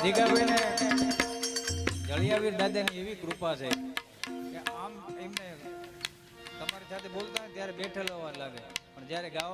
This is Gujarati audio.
જીગાભાઈને જળિયાવીર દાદાની એવી કૃપા છે કે આમ એમને તમારી સાથે બોલતા ત્યારે બેઠેલો હોવા લાગે. પણ જ્યારે ગાવા